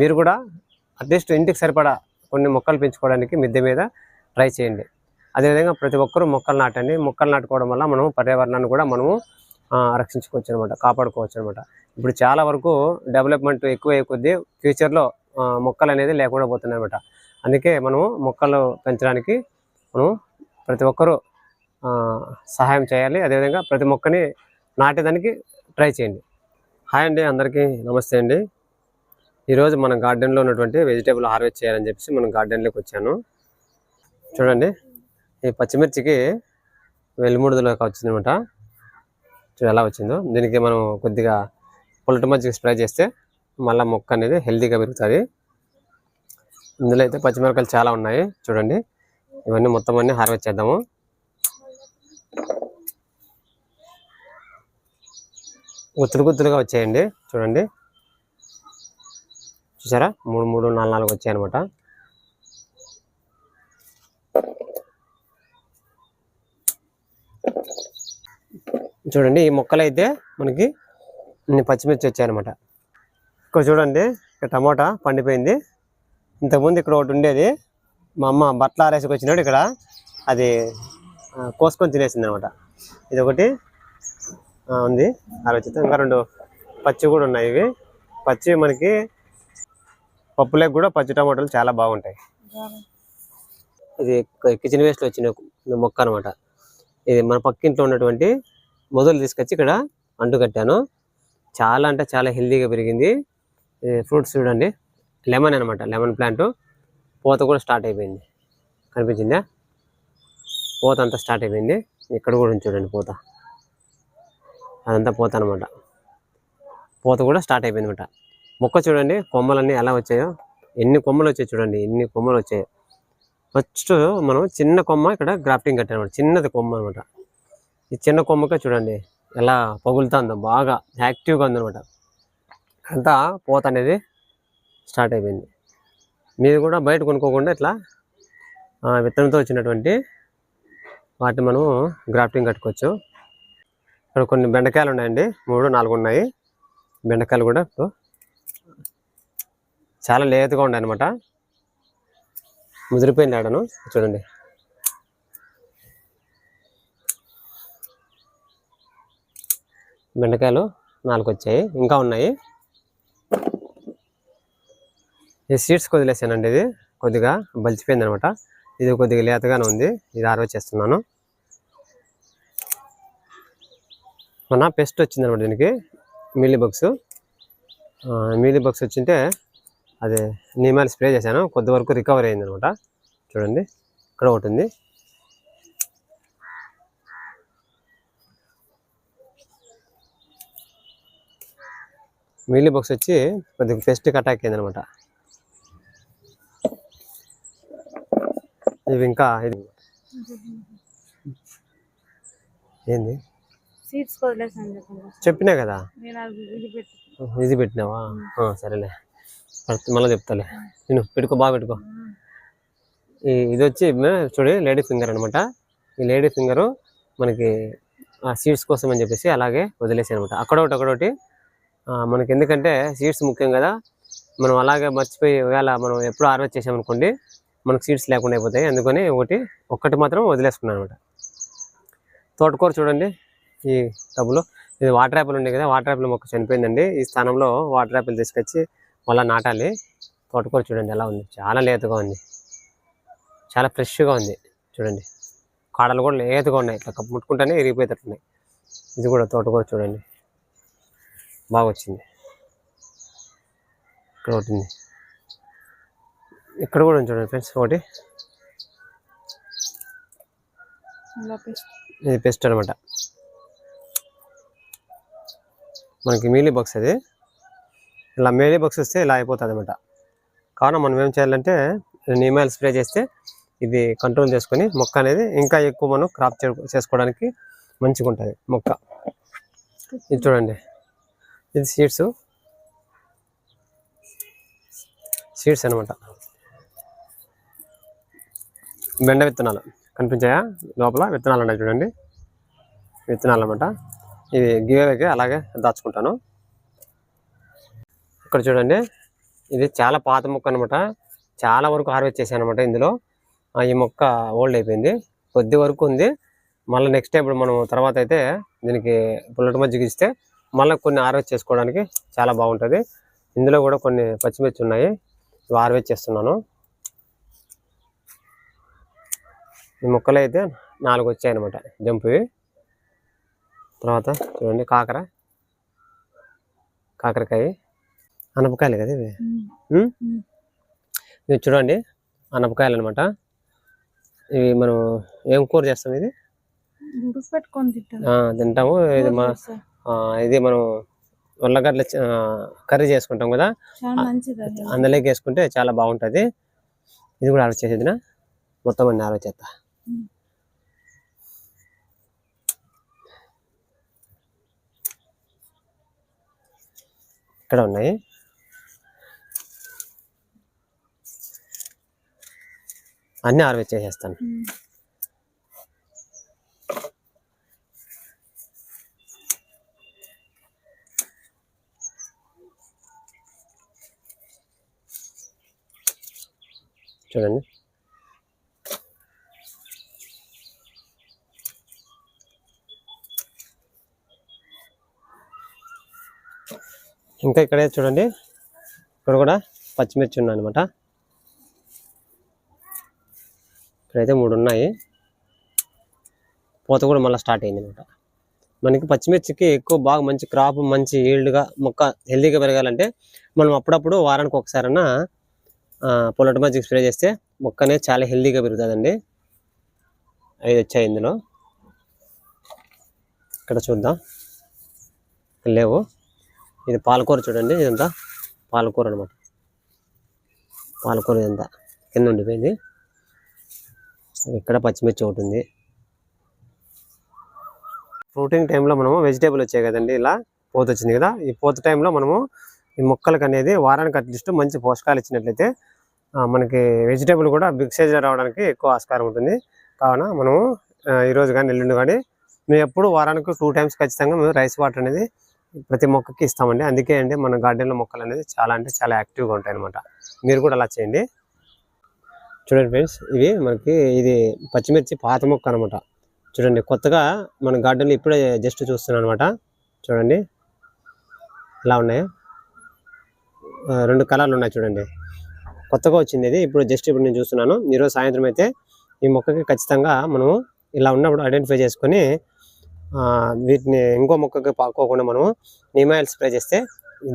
మీరు కూడా అట్లీస్ట్ ఇంటికి సరిపడా కొన్ని మొక్కలు పెంచుకోవడానికి మిద్దె మీద ట్రై చేయండి. అదేవిధంగా ప్రతి ఒక్కరూ మొక్కలు నాటండి. మొక్కలు నాటుకోవడం వల్ల మనము పర్యావరణాన్ని కూడా మనము రక్షించుకోవచ్చు అనమాట కాపాడుకోవచ్చు అనమాట ఇప్పుడు చాలా వరకు డెవలప్మెంట్ ఎక్కువ కొద్దీ ఫ్యూచర్లో మొక్కలు అనేది లేకుండా పోతున్నాయి అనమాట అందుకే మనము మొక్కలు పెంచడానికి మనం ప్రతి ఒక్కరూ సహాయం చేయాలి. అదేవిధంగా ప్రతి మొక్కని నాటేదానికి ట్రై చేయండి. హాయ్ అండి అందరికీ నమస్తే అండి. ఈరోజు మన గార్డెన్లో ఉన్నటువంటి వెజిటేబుల్ హార్వెస్ట్ చేయాలని చెప్పేసి మనం గార్డెన్లోకి వచ్చాను. చూడండి ఈ పచ్చిమిర్చికి వెల్లుముడుదలోకి వచ్చిందనమాట చూడు ఎలా వచ్చిందో. దీనికి మనం కొద్దిగా పొలట మజ్జిగ స్ప్రే చేస్తే మళ్ళీ మొక్క అనేది హెల్తీగా పెరుగుతుంది. ఇందులో అయితే పచ్చిమిరపకాయలు చాలా ఉన్నాయి. చూడండి ఇవన్నీ మొత్తం అన్నీ హార్వెస్ట్ చేద్దాము. గుత్తులు గుత్తులుగా వచ్చాయండి. చూడండి చూసారా? మూడు మూడు నాలుగు నాలుగు వచ్చాయి అనమాట చూడండి ఈ మొక్కలు అయితే మనకి ఇన్ని పచ్చిమిర్చి వచ్చాయన్నమాట ఇక్కడ చూడండి ఇక్కడ టమాటా పండిపోయింది. ఇంతకుముందు ఇక్కడ ఒకటి ఉండేది. మా అమ్మ బట్టలు ఆరేసుకు వచ్చినాడు ఇక్కడ. అది కోసుకొని తినేసింది అనమాట ఇది ఒకటి ఉంది. ఆలోచిత ఇంకా రెండు పచ్చి కూడా ఉన్నాయి ఇవి. పచ్చి మనకి పప్పులకు కూడా పచ్చి టమాటాలు చాలా బాగుంటాయి. ఇది కిచెన్ వేస్ట్ వచ్చిన మొక్క అనమాట ఇది మన పక్కింట్లో ఉన్నటువంటి మొదలు తీసుకొచ్చి ఇక్కడ అంటు కట్టాను చాలా అంటే చాలా హెల్తీగా పెరిగింది. ఫ్రూట్స్ చూడండి. లెమన్ అనమాట లెమన్ ప్లాంట్. పూత కూడా స్టార్ట్ అయిపోయింది. కనిపించిందా? పూత అంతా స్టార్ట్ అయిపోయింది. ఇక్కడ కూడా చూడండి పూత. అదంతా పూత అనమాట పూత కూడా స్టార్ట్ అయిపోయింది అనమాట మొక్క చూడండి కొమ్మలన్నీ ఎలా వచ్చాయో. ఎన్ని కొమ్మలు వచ్చాయి చూడండి ఎన్ని కొమ్మలు వచ్చాయి. ఫస్ట్ మనం చిన్న కొమ్మ ఇక్కడ గ్రాఫ్టింగ్ కట్టాను చిన్నది కొమ్మ అనమాట ఈ చిన్న కొమ్మకే చూడండి ఎలా పగులుతుందో బాగా యాక్టివ్గా ఉందనమాట అంతా పూత అనేది స్టార్ట్ అయిపోయింది. మీరు కూడా బయట కొనుక్కోకుండా ఇట్లా విత్తనంతో వచ్చినటువంటి వాటిని మనం గ్రాఫ్టింగ్ కట్టుకోవచ్చు. ఇక్కడ కొన్ని బెండకాయలు ఉన్నాయండి మూడు నాలుగు ఉన్నాయి. బెండకాయలు కూడా ఇప్పుడు చాలా లేతగా ఉండే అనమాట ముదిరిపోయింది ఆడను. చూడండి. బెండకాయలు నాలుగు వచ్చాయి ఇంకా ఉన్నాయి. ఈ సీడ్స్ వదిలేసానండి ఇది. కొద్దిగా బలిచిపోయింది అనమాట ఇది కొద్దిగా లేతగానే ఉంది. ఇది హార్వెస్ట్ చేస్తున్నాను మన పెస్ట్ వచ్చింది అనమాట దీనికి. Milli bugs. మిల్లీ బగ్స్ వచ్చింటే అది నీమాలు స్ప్రే చేశాను. కొద్ది వరకు రికవర్ అయింది అనమాట చూడండి ఇక్కడ ఒకటి ఉంది. మిల్లీ బగ్స్ వచ్చి కొద్దిగా పెస్ట్కి అటాక్ అయింది అనమాట ఇవి ఇంకా ఇది. ఏంది? చెప్పినా కదా? ఇది పెట్టి ఇది పెట్టినావా? సరేలే. మళ్ళీ చెప్తాలే. నేను పెట్టుకో బాగా పెట్టుకో. ఈ ఇది వచ్చి చూడు లేడీ ఫింగర్ అనమాట ఈ లేడీ ఫింగరు మనకి ఆ సీడ్స్ కోసం అని చెప్పేసి అలాగే వదిలేసి అనమాట అక్కడొకటి అక్కడొకటి మనకి ఎందుకంటే సీడ్స్ ముఖ్యం కదా. మనం అలాగే మర్చిపోయి ఒకవేళ మనం ఎప్పుడు హార్వెస్ట్ చేసామనుకోండి మనకు సీడ్స్ లేకుండా అయిపోతాయి. అందుకని ఒకటి ఒక్కటి మాత్రం వదిలేసుకున్నాను అనమాట తోటకూర చూడండి ఈ టబ్బులో ఇది వాటర్ యాపిల్ ఉండే కదా వాటర్ యాపిల్ మొక్క చనిపోయిందండి. ఈ స్థానంలో వాటర్ యాపిల్ తీసుకొచ్చి మళ్ళీ నాటాలి. తోటకూర చూడండి ఎలా ఉంది. చాలా లేతగా ఉంది. చాలా ఫ్రెష్గా ఉంది. చూడండి. కాడలు కూడా లేతగా ఉన్నాయి. ఇట్లా కప్పు ముట్టుకుంటేనే ఇరిగిపోయేటట్టున్నాయి. ఇది కూడా తోటకూర చూడండి. బాగా వచ్చింది. ఇక్కడ ఒకటి ఉంది. ఇక్కడ కూడా ఉంది చూడండి ఫ్రెండ్స్ ఒకటి. ఇది పెస్ట్ అనమాట మనకి మీలీ బాక్స్ అది. ఇలా మేలీ బాక్స్ వస్తే ఇలా అయిపోతుంది అనమాట కావున మనం ఏం చేయాలంటే నీమాయిల్ స్ప్రే చేస్తే ఇది కంట్రోల్ చేసుకొని మొక్క అనేది ఇంకా ఎక్కువ మనం క్రాప్ చేసుకోవడానికి మంచిగా ఉంటుంది మొక్క. ఇది చూడండి. ఇది సీడ్స్. సీడ్స్ అనమాట బెండ విత్తనాలు. కనిపించాయా? లోపల విత్తనాలు ఉన్నాయి చూడండి. విత్తనాలు అనమాట ఇవి గివేకి అలాగే దాచుకుంటాను. ఇక్కడ చూడండి. ఇది చాలా పాత మొక్క అనమాట చాలా వరకు హార్వెస్ట్ చేశాను అనమాట ఇందులో ఈ మొక్క ఓల్డ్ అయిపోయింది. కొద్ది వరకు ఉంది. మళ్ళీ నెక్స్ట్ ఇప్పుడు మనం తర్వాత అయితే దీనికి పుల్లటి మజ్జిగ ఇస్తే మళ్ళీ కొన్ని హార్వెస్ట్ చేసుకోవడానికి చాలా బాగుంటుంది. ఇందులో కూడా కొన్ని పచ్చిమిర్చి ఉన్నాయి. ఇవి హార్వెస్ట్ చేస్తున్నాను. ఈ మొక్కలు అయితే నాలుగు వచ్చాయి అనమాట జంపువి. తర్వాత చూడండి కాకర కాకరకాయ. అనపకాయలు కదా ఇవి. ఇవి చూడండి అనపకాయలు అనమాట ఇవి మనం ఏం కూర చేస్తాం ఇది? తింటాము. ఇది మన ఆ, ఇది మనం ఉల్లగడ్డల కర్రీ చేసుకుంటాం కదా? అందులోకి వేసుకుంటే చాలా బాగుంటుంది. ఇది కూడా ఆలోచన చేసేదినా మొత్తం అన్ని ఆలోచిస్తా ఉమ్. ఇక్కడ ఉన్నాయి. అన్ని హార్వెస్ట్ చేసేస్తాను. చూడండి. ఇంకా ఇక్కడే చూడండి. ఇక్కడ కూడా పచ్చిమిర్చి ఉన్నాయన్నమాట అనమాట ఇక్కడైతే మూడు ఉన్నాయి పూత కూడా మళ్ళీ స్టార్ట్ అయింది అనమాట మనకి పచ్చిమిర్చికి ఎక్కువ బాగా మంచి క్రాప్ మంచి ఈల్డ్గా మొక్క హెల్దీగా పెరగాలంటే మనం అప్పుడప్పుడు వారానికి ఒకసారన్నా పొలట మజ్జిగ స్ప్రే చేస్తే మొక్క అనేది చాలా హెల్దీగా పెరుగుతుందండి. ఐదు వచ్చాయి ఇందులో. ఇక్కడ చూద్దాం. లేవు. ఇది పాలకూర చూడండి ఇదంతా పాలకూర అనమాట పాలకూర ఇదంతా కింద ఉండిపోయింది. ఇక్కడ పచ్చిమిర్చి ఒకటి ఉంది. ఫ్రూటింగ్ టైంలో మనము వెజిటేబుల్ వచ్చాయి కదండి ఇలా పోత వచ్చింది కదా. ఈ పోత టైంలో మనము ఈ మొక్కలకు అనేది వారానికి అట్లీస్ట్ మంచి పోషకాలు ఇచ్చినట్లయితే మనకి వెజిటేబుల్ కూడా బిగ్ సైజ్ రావడానికి ఎక్కువ ఆస్కారం ఉంటుంది. కావున మనము ఈరోజు కానీ ఎల్లుండి కానీ మేము ఎప్పుడు వారానికి టూ టైమ్స్ ఖచ్చితంగా మేము రైస్ వాటర్ అనేది ప్రతి మొక్కకి ఇస్తామండి. అందుకే అండి మన గార్డెన్లో మొక్కలు అనేది చాలా అంటే చాలా యాక్టివ్గా ఉంటాయి అనమాట మీరు కూడా అలా చేయండి. చూడండి ఫ్రెండ్స్ ఇవి మనకి ఇది పచ్చిమిర్చి పాత మొక్క అనమాట చూడండి కొత్తగా మన గార్డెన్లో ఇప్పుడే జస్ట్ చూస్తున్నాను అనమాట చూడండి ఇలా ఉన్నాయి? రెండు కలర్లు ఉన్నాయి చూడండి. కొత్తగా వచ్చింది ఇది ఇప్పుడు జస్ట్ ఇప్పుడు నేను చూస్తున్నాను. ఈరోజు సాయంత్రం అయితే ఈ మొక్కకి ఖచ్చితంగా మనము ఇలా ఉన్నప్పుడు ఐడెంటిఫై చేసుకొని వీటిని ఇంకో మొక్కకి పాకోకుండా మనము నిమాయిల్ స్ప్రే చేస్తే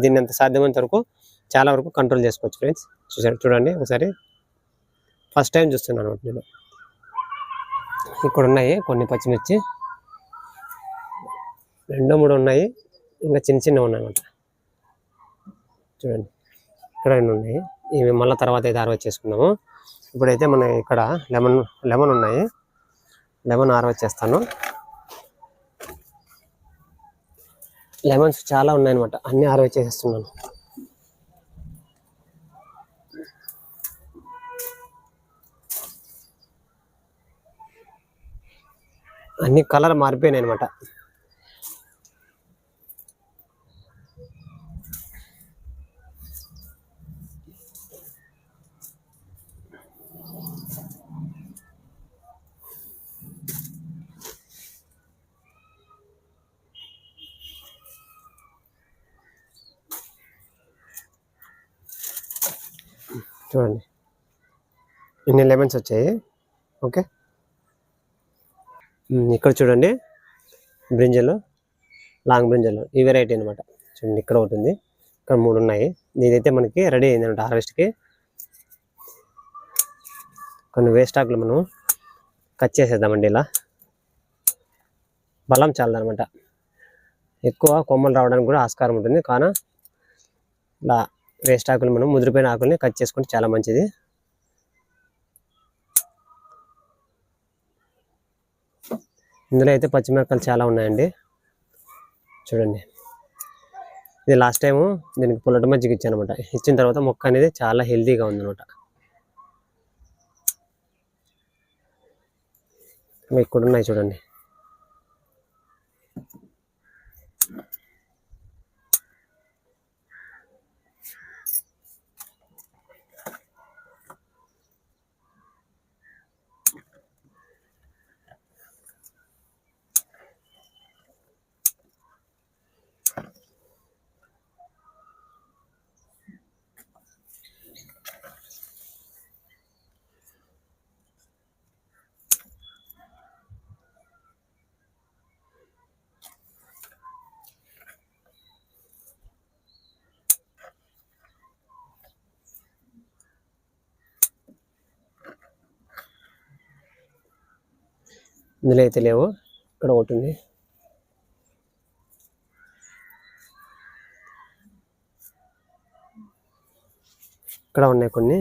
దీన్ని ఎంత సాధ్యమైనంత వరకు చాలా వరకు కంట్రోల్ చేసుకోవచ్చు ఫ్రెండ్స్. చూసారు చూడండి ఒకసారి. ఫస్ట్ టైం చూస్తున్నాను అనమాట నేను. ఇక్కడ ఉన్నాయి కొన్ని పచ్చిమిర్చి. రెండు మూడు ఉన్నాయి. ఇంకా చిన్న చిన్నవి ఉన్నాయి అనమాట చూడండి. ఇక్కడ రెండు ఉన్నాయి. ఇవి మళ్ళీ తర్వాత అయితే హార్వెస్ట్ చేసుకున్నాము ఇప్పుడైతే మన ఇక్కడ లెమన్ లెమన్ ఉన్నాయి. లెమన్ హార్వెస్ట్ చేస్తాను. లెమన్స్ చాలా ఉన్నాయన్నమాట. అన్నీ హార్వెస్ట్ చేసేస్తున్నాను. అన్ని కలర్ మారిపోయినాయి అనమాట చూడండి. ఇన్ని లెమన్స్ వచ్చాయి. ఓకే. ఇక్కడ చూడండి బ్రింజలు లాంగ్ బ్రింజలు ఈ వెరైటీ అనమాట చూడండి ఇక్కడ ఒకటి ఉంది ఇక్కడ మూడు ఉన్నాయి. ఇదైతే మనకి రెడీ అయింది అనమాట హార్వెస్ట్కి కొన్ని వేస్ట్ ఆకులు మనం కట్ చేసేద్దామండి ఇలా. బలం చాలదనమాట ఎక్కువ కొమ్మలు రావడానికి కూడా ఆస్కారం ఉంటుంది. కానీ ఇలా వేస్ట్ ఆకులు మనం ముదిరిపోయిన ఆకుల్ని కట్ చేసుకుంటే చాలా మంచిది. ఇందులో అయితే పచ్చిమిరపకాయలు చాలా ఉన్నాయండి. చూడండి. ఇది లాస్ట్ టైము దీనికి పుల్లటి మజ్జిగ ఇచ్చాను అనమాట ఇచ్చిన తర్వాత మొక్క అనేది చాలా హెల్తీగా ఉందన్నమాట. ఇక్కడ ఉన్నాయి చూడండి. ఇందులో అయితే లేవు. ఇక్కడ ఒకటి ఉంది. ఇక్కడ ఉన్నాయి కొన్ని.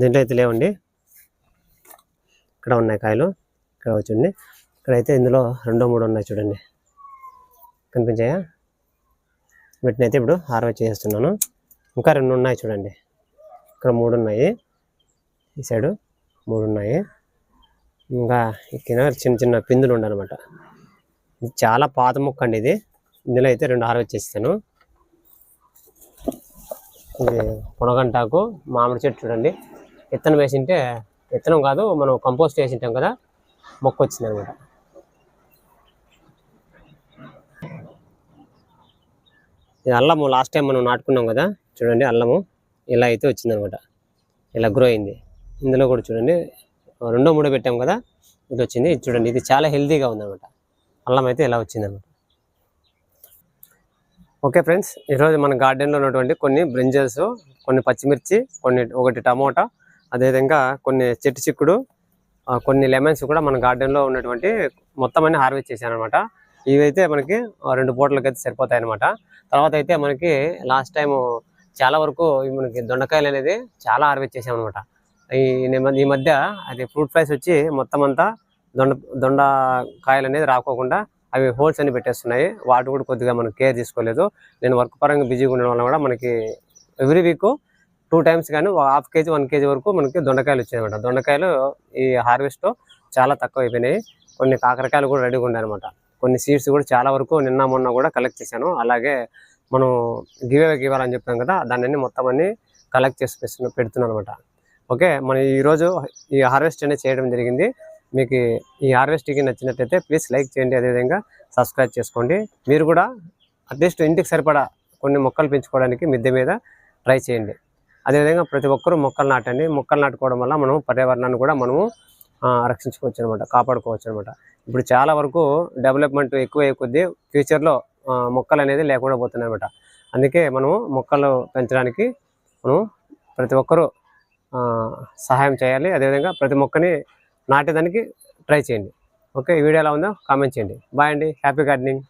దీంట్లో అయితే లేవండి. ఇక్కడ ఉన్నాయి కాయలు. ఇక్కడ వచ్చింది ఇక్కడైతే ఇందులో రెండో మూడు ఉన్నాయి చూడండి. కనిపించాయా? వీటిని అయితే ఇప్పుడు హార్వెస్ట్ చేస్తున్నాను ఇంకా రెండు ఉన్నాయి చూడండి. ఇక్కడ మూడు ఉన్నాయి. ఈ సైడు మూడు ఉన్నాయి. ఇంకా ఇక్కడ కింద చిన్న చిన్న పిందులు ఉండనమాట ఇది చాలా పాత మొక్క అండి ఇది. ఇందులో అయితే రెండు హార్వెస్ట్ చేస్తాను ఇది పొనగంటాకు మామిడి చెట్టు చూడండి. విత్తనం వేసింటే విత్తనం కాదు మనం కంపోస్ట్ వేసింటాం కదా మొక్క వచ్చింది అనమాట ఇది అల్లము లాస్ట్ టైం మనం నాటుకున్నాం కదా చూడండి అల్లము ఇలా అయితే వచ్చిందనమాట. ఇలా గ్రో అయింది. ఇందులో కూడా చూడండి రెండో మూడో పెట్టాం కదా ఇది వచ్చింది. ఇది చూడండి ఇది చాలా హెల్తీగా ఉందన్నమాట అల్లం అయితే ఇలా వచ్చిందనమాట. ఓకే ఫ్రెండ్స్ ఈరోజు మన గార్డెన్లో ఉన్నటువంటి కొన్ని బ్రింజల్స్ కొన్ని పచ్చిమిర్చి కొన్ని ఒకటి టమోటా అదేవిధంగా కొన్ని చెట్టు చిక్కుడు కొన్ని లెమన్స్ కూడా మన గార్డెన్లో ఉన్నటువంటి మొత్తం అన్ని హార్వెస్ట్ చేశాను అనమాట ఇవైతే మనకి రెండు పూటలకి అయితే సరిపోతాయి అనమాట తర్వాత అయితే మనకి లాస్ట్ టైం చాలా వరకు మనకి దొండకాయలు అనేది చాలా హార్వెస్ట్ చేసాం అనమాట ఈ ఈ మధ్య అది ఫ్రూట్ ఫ్లైస్ వచ్చి మొత్తం అంతా దొండ దొండకాయలు అనేది రాకోకుండా అవి హోల్స్ అని పెట్టేస్తున్నాయి. వాటి కూడా కొద్దిగా మనం కేర్ తీసుకోలేదు నేను వర్క్ పరంగా బిజీగా ఉండడం వల్ల కూడా మనకి ఎవ్రీ వీక్ టూ టైమ్స్ కానీ half K G one K G వరకు మనకి దొండకాయలు వచ్చాయన్నమాట. దొండకాయలు ఈ హార్వెస్ట్ చాలా తక్కువ అయిపోయినాయి కొన్ని కాకరకాయలు కూడా రెడీగా ఉన్నాయన్నమాట కొన్ని సీడ్స్ కూడా చాలా వరకు నిన్న మొన్న కూడా కలెక్ట్ చేశాను. అలాగే మనం గివే గివ్వాలని చెప్పాం కదా దాన్ని మొత్తం అన్ని కలెక్ట్ చేసి పెడుతున్నాను అనమాట ఓకే మనం ఈరోజు ఈ హార్వెస్ట్ అనేది చేయడం జరిగింది. మీకు ఈ హార్వెస్ట్కి నచ్చినట్లయితే ప్లీజ్ లైక్ చేయండి. అదేవిధంగా సబ్స్క్రైబ్ చేసుకోండి. మీరు కూడా అట్లీస్ట్ ఇంటికి సరిపడా కొన్ని మొక్కలు పెంచుకోవడానికి మిద్దె మీద ట్రై చేయండి. అదేవిధంగా ప్రతి ఒక్కరూ మొక్కలు నాటండి. మొక్కలు నాటుకోవడం వల్ల మనం పర్యావరణాన్ని కూడా మనము రక్షించుకోవచ్చు అనమాట కాపాడుకోవచ్చు అనమాట ఇప్పుడు చాలా వరకు డెవలప్మెంట్ ఎక్కువ అయ్యే కొద్దీ ఫ్యూచర్లో మొక్కలు అనేది లేకుండా పోతున్నాయి అనమాట అందుకే మనము మొక్కలు పెంచడానికి మనం ప్రతి ఒక్కరూ సహాయం చేయాలి. అదేవిధంగా ప్రతి మొక్కని నాటేదానికి ట్రై చేయండి. ఓకే ఈ వీడియో ఎలా ఉందో కామెంట్ చేయండి. బాయ్ అండి. Happy gardening